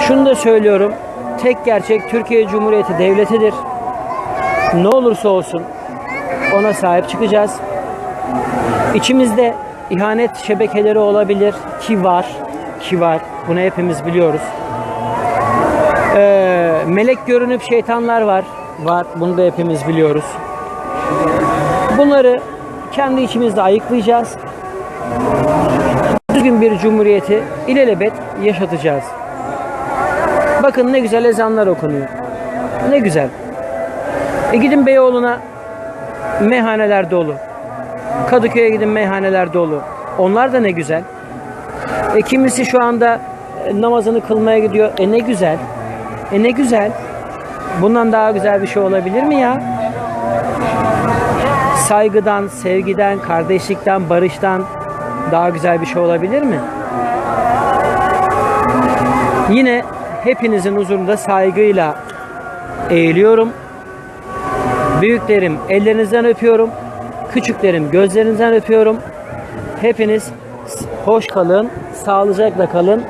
Şunu da söylüyorum. Tek gerçek Türkiye Cumhuriyeti devletidir. Ne olursa olsun ona sahip çıkacağız. İçimizde ihanet şebekeleri olabilir ki var, ki var. Bunu hepimiz biliyoruz. Ee, melek görünüp şeytanlar var, var. Bunu da hepimiz biliyoruz. Bunları kendi içimizde ayıklayacağız. Düzgün bir cumhuriyeti ilelebet yaşatacağız. Bakın ne güzel ezanlar okunuyor. Ne güzel. E gidin Beyoğlu'na meyhaneler dolu. Kadıköy'e gidin meyhaneler dolu. Onlar da ne güzel. E kimisi şu anda e, namazını kılmaya gidiyor. E ne güzel. E ne güzel. Bundan daha güzel bir şey olabilir mi ya? Saygıdan, sevgiden, kardeşlikten, barıştan daha güzel bir şey olabilir mi? Yine hepinizin huzurunda saygıyla eğiliyorum. Büyüklerim ellerinizden öpüyorum. Küçüklerim gözlerinizden öpüyorum. Hepiniz hoş kalın, sağlıcakla kalın.